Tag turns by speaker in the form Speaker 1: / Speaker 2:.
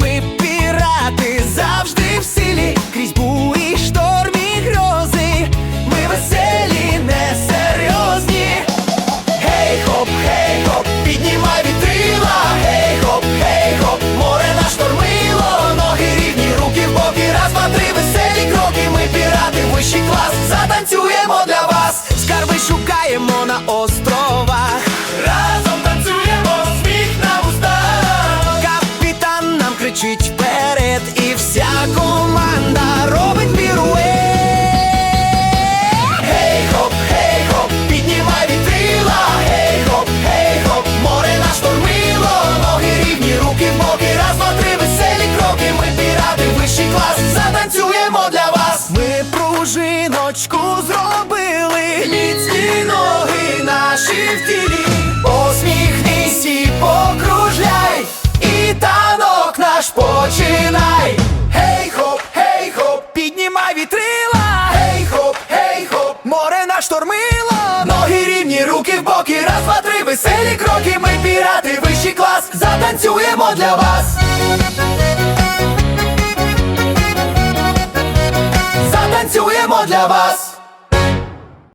Speaker 1: ми пірати завжди. два, три веселі кроки, ми пірати, вищий клас, затанцюємо для вас. Ми пружиночку зробили, міцні ноги наші в тілі. Посміхнись і покружляй, і танок наш починай. Гей, хоп, гей, хоп, піднімай вітрила. Гей, хоп, гей, хоп, море наш штормило. Ноги рівні, руки в боки, раз, два, три, веселі кроки, ми пірати, вищий клас, затанцюємо для вас. для вас.